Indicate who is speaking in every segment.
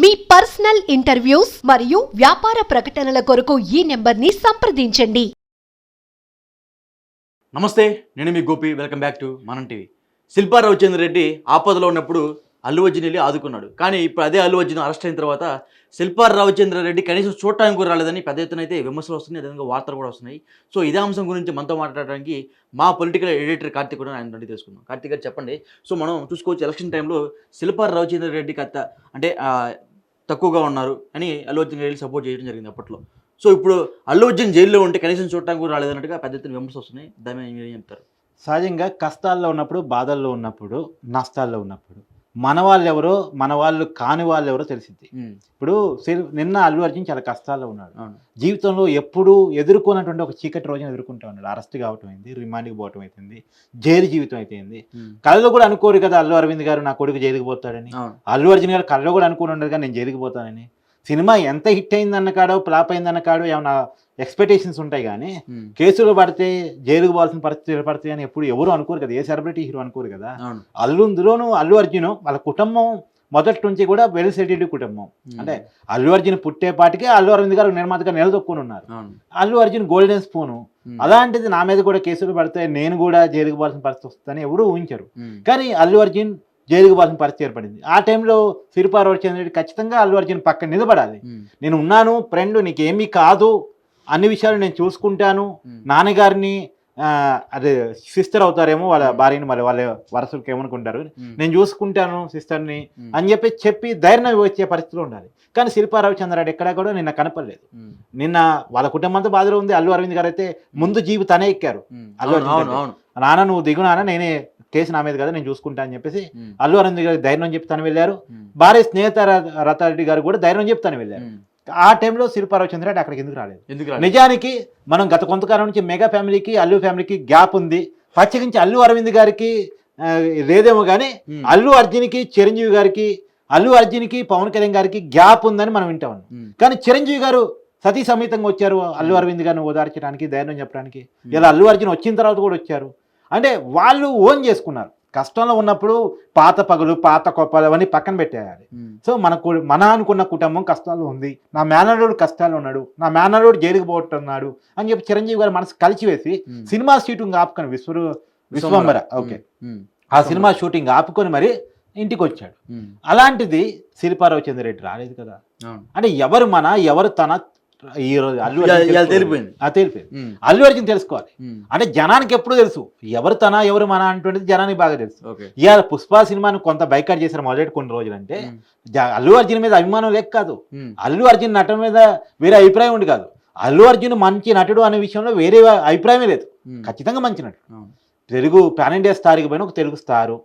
Speaker 1: మీ personal interviews మరియు వ్యాపార ప్రకటనల కొరకు ఈ నెంబర్ని సంప్రదించండి.
Speaker 2: నమస్తే నేను మీ గోపి. వెల్కమ్ బ్యాక్ టు మనం టీవీ శిల్పా రవిచంద్ర రెడ్డి ఆపదలో ఉన్నప్పుడు అల్లు అర్జున్ వెళ్ళి ఆదుకున్నాడు. కానీ ఇప్పుడు అదే అల్లు అర్జున్ అరెస్ట్ అయిన తర్వాత శిల్పా రవిచంద్ర రెడ్డి కనీసం చూడటానికి కూడా రాలేదని పెద్ద ఎత్తున అయితే విమర్శలు వస్తున్నాయి అదేవిధంగా వార్తలు కూడా వస్తున్నాయి. సో ఇదే అంశం గురించి మనతో మాట్లాడడానికి మా పొలిటికల్ ఎడిటర్ కార్తీక్ కూడా ఆయన నుండి తెలుసుకుందాం. కార్తీక్ గారు చెప్పండి. సో మనం చూసుకోవచ్చు ఎలక్షన్ టైంలో శిల్పా రవిచంద్ర రెడ్డి కథ అంటే తక్కువగా ఉన్నారు అని అల్లు అర్జున్ గారికి సపోర్ట్ చేయడం జరిగింది అప్పట్లో. సో ఇప్పుడు అల్లు అర్జున్ జైల్లో ఉంటే కనీసం చూడటానికి కూడా రాలేదన్నట్టుగా పెద్ద ఎత్తున విమర్శలు వస్తున్నాయి. దాని మీద ఏం చెప్తారు?
Speaker 3: సహజంగా కష్టాల్లో ఉన్నప్పుడు బాధల్లో ఉన్నప్పుడు నష్టాల్లో ఉన్నప్పుడు మన వాళ్ళు ఎవరో మన వాళ్ళు కాని వాళ్ళు ఎవరో తెలిసింది ఇప్పుడు నిన్న అల్లు అర్జున్ చాలా కష్టాల్లో ఉన్నాడు. జీవితంలో ఎప్పుడూ ఎదుర్కొన్నటువంటి ఒక చీకటి రోజున ఎదుర్కొంటా ఉన్నాడు. అరెస్ట్ కావటం అయింది రిమాండ్కి పోవటం అవుతుంది జైలు జీవితం అయిపోయింది కళలో కూడా అనుకోరు కదా అల్లు అరవింద్ గారు నా కొడుకు జైలుకి పోతాడని. అల్లు అర్జున్ గారు కళ్ళలో కూడా అనుకుని ఉండదు కానీ నేను జైలుకి పోతానని. సినిమా ఎంత హిట్ అయిందన్న కాడో ఫ్లాప్ అయిందన్న కాడో ఏమైనా ఎక్స్పెక్టేషన్స్ ఉంటాయి కానీ. కేసులు పడితే జైలుకు పోవాల్సిన పరిస్థితి ఏర్పడతాయి అని ఎప్పుడు ఎవరు అనుకోరు కదా ఏ సెలబ్రిటీ హీరో అనుకోరు కదా అల్లుందులోను అల్లు అర్జున్ వాళ్ళ కుటుంబం మొదటి నుంచి కూడా వెల్ సెటిల్డ్ కుటుంబం. అంటే అల్లు అర్జున్ పుట్టేపాటికే అల్లు అరవింద్ గారు నిర్మాతగా నిలదొక్కుని ఉన్నారు అల్లు అర్జున్ గోల్డెన్ స్పూను. అలాంటిది నా మీద కూడా కేసులు పడితే నేను కూడా జైలుకు పోవాల్సిన పరిస్థితి వస్తుందని ఎవరు ఊహించరు. కానీ అల్లు అర్జున్ జైలుకు పోవాల్సిన పరిస్థితి ఏర్పడింది ఆ టైంలో సిరిపారు రెడ్డి ఖచ్చితంగా అల్లు అర్జున్ పక్కన నిలబడాలి. నేను ఉన్నాను ఫ్రెండ్ నీకేమీ కాదు అన్ని విషయాలు నేను చూసుకుంటాను. నాన్నగారిని అదే సిస్టర్ అవుతారేమో వాళ్ళ. భార్యని మరి వాళ్ళ వరసలకు ఏమనుకుంటారు. నేను చూసుకుంటాను సిస్టర్ని. అని చెప్పి చెప్పి ధైర్యం వచ్చే పరిస్థితిలో ఉండాలి కానీ శిల్పా రవిచంద్రారెడ్డి ఎక్కడా కూడా నిన్న కనపడలేదు. నిన్న వాళ్ళ కుటుంబంతో బాధలో ఉంది అల్లు అరవింద్ గారు అయితే ముందు జీవి తనే ఎక్కారు. అల్లు అర్జున్ నాన్న నువ్వు దిగు నాన్న నేనే కేసు నా మీద కదా నేను చూసుకుంటా అని చెప్పేసి. అల్లు అరవింద్ గారికి ధైర్యం చెప్తాను తను వెళ్ళారు. భార్య స్నేహిత ర- రథారెడ్డి గారు కూడా ధైర్యం చెప్తాను వెళ్ళారు. ఆ టైంలో శిల్పా రవిచంద్రారెడ్డి అక్కడికి ఎందుకు రాలేదు
Speaker 2: ఎందుకు రాలేదు?
Speaker 3: నిజానికి మనం గత కొంతకాలం నుంచి మెగా ఫ్యామిలీకి అల్లు ఫ్యామిలీకి గ్యాప్ ఉంది ప్రత్యేకించి అల్లు అరవింద్ గారికి లేదేమో కానీ. అల్లు అర్జున్కి చిరంజీవి గారికి అల్లు అర్జున్కి పవన్ కళ్యాణ్ గారికి గ్యాప్ ఉందని మనం వింటా. కానీ చిరంజీవి గారు సతీ సమేతంగా వచ్చారు అల్లు అరవింద్ గారిని ఓదార్చడానికి ధైర్యం చెప్పడానికి ఇలా అల్లు అర్జున్ వచ్చిన తర్వాత కూడా వచ్చారు అంటే వాళ్ళు ఓన్ చేసుకున్నారు. కష్టంలో ఉన్నప్పుడు పాత పగలు పాత కొప్పలు అవన్నీ పక్కన పెట్టేయాలి. సో మన కు- మన అనుకున్న కుటుంబం కష్టాలు ఉంది. నా మేనల్లుడు కష్టాలు ఉన్నాడు. నా మేనల్లుడు జైలుకు పోతున్నాడు అని చెప్పి చిరంజీవి గారు మనసు కలిసివేసి
Speaker 2: ఉమ్.
Speaker 3: సినిమా షూటింగ్ ఆపుకొని విశ్వ విశ్వంబర ఓకే. ఆ సినిమా షూటింగ్ ఆపుకొని మరి ఇంటికి వచ్చాడు. అలాంటిది శిల్పారావు చంద్రెడ్డి రాలేదు కదా. అంటే ఎవరు మన ఎవరు తన ఈ రోజు అల్లు.
Speaker 2: తెలిపోయింది.
Speaker 3: ఆ, తెలిపోయింది
Speaker 2: ఉమ్.
Speaker 3: అల్లు అర్జున్ తెలుసుకోవాలి. అంటే జనానికి ఎప్పుడు తెలుసు ఎవరు తన ఎవరు మన అంటున్నది జనానికి బాగా తెలుసు ఇవాళ పుష్ప సినిమాను కొంత బైకాట్ చేశారు మొదటి కొన్ని రోజులు అంటే అల్లు అర్జున్ మీద అభిమానం లేక కాదు. అల్లు అర్జున్ నటన మీద వేరే అభిప్రాయం ఉంది కాదు అల్లు అర్జున్ మంచి నటుడు అనే విషయంలో వేరే అభిప్రాయమే లేదు. ఖచ్చితంగా మంచి నటుడు. తెలుగు పాన్ ఇండియా స్థాయికి పోయిన ఒక తెలుగు స్టారు.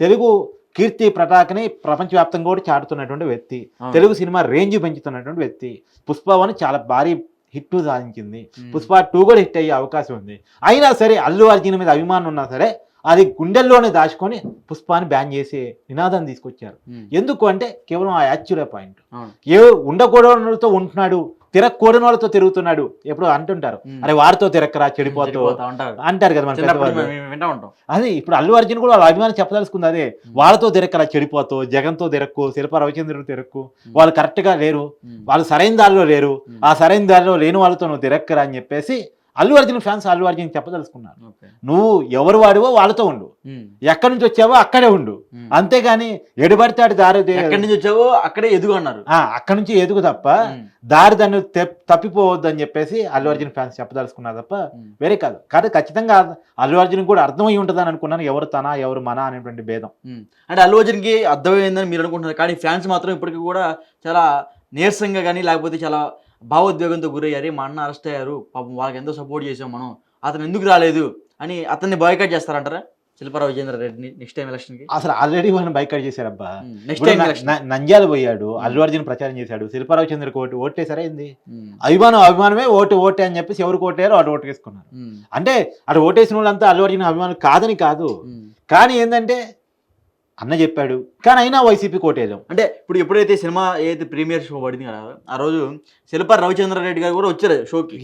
Speaker 3: తెలుగు కీర్తి ప్రతాక్ని ప్రపంచవ్యాప్తంగా కూడా చాటుతున్నటువంటి వ్యక్తి. తెలుగు సినిమా రేంజ్ పెంచుతున్నటువంటి వ్యక్తి పుష్ప వన్ చాలా భారీ హిట్ సాధించింది. పుష్ప టూ కూడా హిట్ అయ్యే అవకాశం ఉంది అయినా సరే అల్లు అర్జున్ మీద అభిమానం ఉన్నా సరే అది గుండెల్లోనే దాచుకొని పుష్పాన్ని బ్యాన్ చేసే నినాదం తీసుకొచ్చారు. ఎందుకు అంటే కేవలం ఆ యాక్చువల్ పాయింట్. ఏ ఉండకూడనితో ఉంటున్నాడు తిరగకూడని వాళ్ళతో తిరుగుతున్నాడు ఎప్పుడు అంటుంటారు. అరే వారితో తిరక్కరా చెడిపోతూ. అంటారు కదా మన అదే ఇప్పుడు అల్లు అర్జున్ కూడా వాళ్ళ అభిమానం చెప్పదలుచుకుంది అదే వాళ్ళతో తిరక్కరా చెడిపోతూ జగన్తో తిరక్కు శిల్ప రవిచంద్రుడు తిరక్కు వాళ్ళు కరెక్ట్గా లేరు. వాళ్ళు సరైన దారిలో లేరు. ఆ సరైన దారిలో లేని వాళ్ళతో నువ్వు తిరక్కరా అని చెప్పేసి అల్లు అర్జున్ ఫ్యాన్స్ అల్లు అర్జున్ చెప్పదలుచుకున్నారు నువ్వు ఎవరు వాడివో వాళ్ళతో ఉండు. ఎక్కడి నుంచి వచ్చావో అక్కడే ఉండు. అంతేగాని ఎడుబడితే అటు దారి
Speaker 2: ఎక్కడి నుంచి వచ్చావో అక్కడే ఎదుగు అన్నారు
Speaker 3: ఆ, అక్కడి నుంచి ఎదుగు తప్ప. దారి దాన్ని తెప్- తప్పిపోవద్దు అని చెప్పేసి అల్లు అర్జున్ ఫ్యాన్స్ చెప్పదలుచుకున్నారు తప్ప. వేరే కాదు కానీ ఖచ్చితంగా అల్లు అర్జున్ కూడా అర్థమై ఉంటుందని అనుకున్నాను ఎవరు తన ఎవరు మన అనేటువంటి భేదం.
Speaker 2: అంటే అల్లు అర్జున్కి అర్థమైందని మీరు అనుకుంటున్నారు కానీ ఫ్యాన్స్ మాత్రం ఇప్పటికీ కూడా చాలా నీరసంగా కానీ లేకపోతే చాలా భావోద్వేగంతో గురయ్యారు మా అన్న అరెస్ట్ అయ్యారు పాపం వాళ్ళకి ఎంతో సపోర్ట్ చేసాం మనం అతను ఎందుకు రాలేదు? అని అతన్ని బాయ్కట్ చేస్తారంటారా శిల్పారావు విజేంద్ర రెడ్డిని నెక్స్ట్ టైం ఎలక్షన్కి?
Speaker 3: అసలు ఆల్రెడీ వాళ్ళని బైకట్ చేశారబ్బా.
Speaker 2: నెక్స్ట్
Speaker 3: ఇప్పుడు
Speaker 2: టైం ఎలక్షన్.
Speaker 3: నంద్యాల పోయాడు అల్లు అర్జున్ ప్రచారం చేశాడు శిల్పారావు చంద్రకి ఓటు ఓటేసారా ఏంది. అభిమానం అభిమానమే ఓటు ఓటే అని చెప్పేసి ఎవరు ఓటేయారో వాడు ఓటు వేసుకున్నారు. అంటే అటు ఓటేసిన వాళ్ళంతా అల్లు అర్జున్ అభిమానం కాదని కాదు. కానీ ఏంటంటే అన్న చెప్పాడు కానీ అయినా వైసీపీ కోటేదాం
Speaker 2: అంటే ఇప్పుడు ఎప్పుడైతే సినిమా ఏదైతే ప్రీమియర్ షో పడింది కదా ఆ రోజు శిల్పార్ రవిచంద్ర రెడ్డి గారు కూడా వచ్చారు షోకి.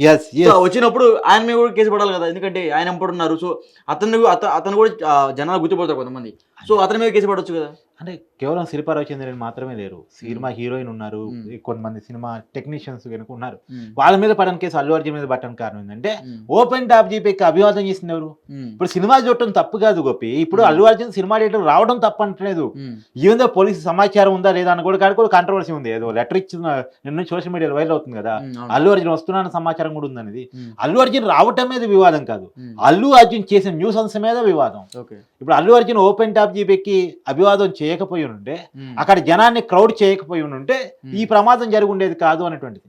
Speaker 2: వచ్చినప్పుడు ఆయన మీద కూడా కేసు పడాలి కదా ఎందుకంటే ఆయన ఎంపడున్నారు సో అతను అత- అతను కూడా జనాలు గుర్తుపడతారు కొంతమంది. సో అతని మీద కేసు పడవచ్చు కదా.
Speaker 3: అంటే కేవలం శిల్పారావు చంద్రన్ మాత్రమే లేరు. సినిమా హీరోయిన్ ఉన్నారు.
Speaker 2: మ్మ్.
Speaker 3: కొంతమంది సినిమా టెక్నీషియన్స్ కనుక ఉన్నారు. వాళ్ళ మీద పడని కేసు అల్లు అర్జున్ మీద పట్టడానికి కారణం ఏంటంటే. ఓపెన్ టాప్ జీపీకి అభివాదం
Speaker 2: ఉమ్.
Speaker 3: ఇప్పుడు సినిమా చూడటం తప్పు కాదు గోపి. ఇప్పుడు. అల్లు అర్జున్ సినిమా థియేటర్ రావడం తప్పు అంటలేదు ఈవెందో పోలీసు సమాచారం ఉందా లేదా అని కూడా కాదు కూడా కాంట్రవర్సీ ఉంది ఏదో లెటర్ ఇచ్చిన నిన్న సోషల్ మీడియాలో వైరల్ అవుతుంది కదా. అల్లు అర్జున్ వస్తున్నా సమాచారం కూడా ఉందనేది. అల్లు అర్జున్ రావటం మీద వివాదం కాదు. అల్లు అర్జున్ చేసిన న్యూస్ అంశం మీద వివాదం
Speaker 2: ఓకే
Speaker 3: ఇప్పుడు అల్లు అర్జున్ ఓపెన్ టాప్ జీపీకి అభివాదం చేయకపోయి ఉంటే. అక్కడ జనాన్ని క్రౌడ్ చేయకపోయి ఉంటే. ఈ ప్రమాదం జరిగి ఉండేది కాదు అనేటువంటిది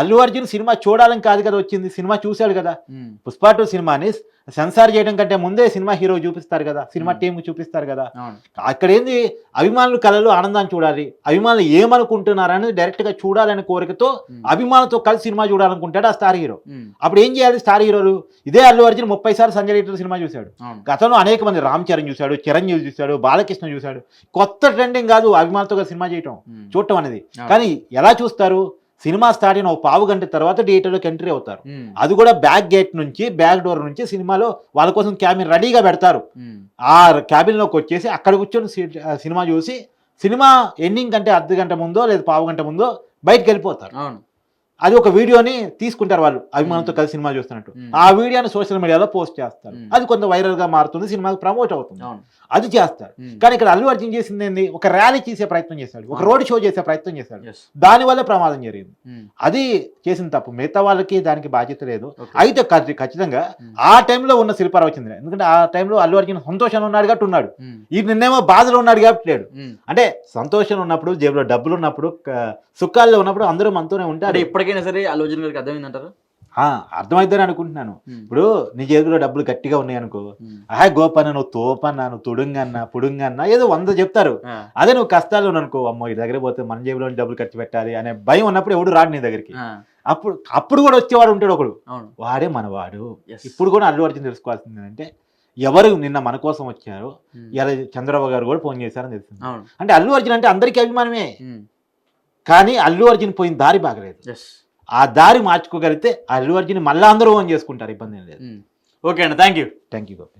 Speaker 3: అల్లు అర్జున్ సినిమా చూడాలని కాదు కదా వచ్చింది సినిమా చూశాడు కదా. పుష్ప టూ సినిమాని సెన్సార్ చేయడం కంటే ముందే సినిమా హీరో చూపిస్తారు కదా సినిమా. టీంకి చూపిస్తారు కదా అక్కడ ఏంది అభిమానులు కళలు ఆనందాన్ని చూడాలి అభిమానులు ఏమనుకుంటున్నారని డైరెక్ట్గా చూడాలనే కోరికతో. అభిమానులతో కలిసి సినిమా చూడాలనుకుంటాడు ఆ స్టార్ హీరో. అప్పుడు ఏం చేయాలి స్టార్ హీరోలు ఇదే అల్లు అర్జున్ ముప్పై సార్లు సంజయ్ లీటర్ సినిమా చూశాడు గతంలో అనేక మంది రామ్ చరణ్ చూశాడు చిరంజీవి చూశాడు బాలకృష్ణ చూశాడు కొత్త ట్రెండింగ్ కాదు అభిమానులతో కలిసి సినిమా చేయటం. చూడటం అనేది. కానీ ఎలా చూస్తారు సినిమా స్టార్ట్ అయిన ఒక పావు గంట తర్వాత థియేటర్లోకి ఎంట్రీ అవుతారు. అది కూడా బ్యాక్ గేట్ నుంచి బ్యాక్ డోర్ నుంచి సినిమాలో వాళ్ళ కోసం క్యాబిన్ రెడీగా పెడతారు. ఆ క్యాబిన్లోకి వచ్చేసి అక్కడ కూర్చొని సినిమా చూసి సినిమా ఎండింగ్ కంటే అర్ధ గంట ముందో లేదా పావు గంట ముందో బయటకు వెళ్ళిపోతారు
Speaker 2: అవును
Speaker 3: అది ఒక వీడియోని తీసుకుంటారు వాళ్ళు అభిమానులతో. కలిసి సినిమా చూస్తున్నట్టు. ఆ వీడియోని సోషల్ మీడియాలో పోస్ట్ చేస్తారు. అది కొంత వైరల్గా మారుతుంది సినిమాకి ప్రమోట్ అవుతుంది అది చేస్తారు. కానీ ఇక్కడ అల్లు అర్జున్ చేసింది ఏంది ఒక ర్యాలీ చేసే ప్రయత్నం చేశాడు ఒక. రోడ్ షో చేసే ప్రయత్నం చేశాడు
Speaker 2: Yes.
Speaker 3: దానివల్ల ప్రమాదం జరిగింది. అది చేసిన తప్పు మిగతా వాళ్ళకి దానికి బాధ్యత లేదు. అయితే ఖచ్చి- ఖచ్చితంగా. ఆ టైంలో ఉన్న శిల్పారావు ఎందుకంటే ఆ టైంలో అల్లు అర్జున్ సంతోషంలో ఉన్నాడు కాబట్టి ఉన్నాడు. ఈ నిన్నేమో బాధలో ఉన్నాడు కాబట్టి లేడు. అంటే సంతోషం ఉన్నప్పుడు జేబులో డబ్బులు ఉన్నప్పుడు సుఖాల్లో ఉన్నప్పుడు అందరూ మనతోనే ఉంటారు
Speaker 2: ఇప్పటికైనా సరే అల్లు అర్జున్ గారికి అర్థమైందంటారు
Speaker 3: ఆ, అర్థమైద్దని అనుకుంటున్నాను. ఇప్పుడు నీ జేబులో డబ్బులు గట్టిగా ఉన్నాయి అనుకో. ఆహా గోపన్న నువ్వు తోపన్న నువ్వు తుడుంగన్న పుడుంగన్న ఏదో వంద చెప్తారు. అదే నువ్వు కష్టాలు అనుకో అమ్మో ఈ దగ్గర పోతే మన జేబులో డబ్బులు ఖర్చు పెట్టాలి అనే భయం ఉన్నప్పుడు ఎవడు రాడు నీ దగ్గరికి. అప్పుడు అప్పుడు కూడా వచ్చేవాడు ఉంటాడు ఒకడు వాడే మనవాడు. ఇప్పుడు కూడా అల్లు అర్జున్ తెలుసుకోవాల్సింది ఏంటంటే ఎవరు నిన్న మన కోసం వచ్చారో. ఇలా చంద్రబాబు గారు కూడా ఫోన్ చేశారని తెలిసింది అంటే అల్లు అర్జున్ అంటే అందరికీ అభిమానమే. కానీ అల్లు అర్జున్ పోయిన దారి బాగలేదు. ఆ దారి మార్చుకోగలిగితే అల్లు అర్జున్ మళ్ళా అందరూ ఓన్ చేసుకుంటారు ఇబ్బంది లేదు.
Speaker 2: ఓకే అండి thank you
Speaker 3: thank you Gopi.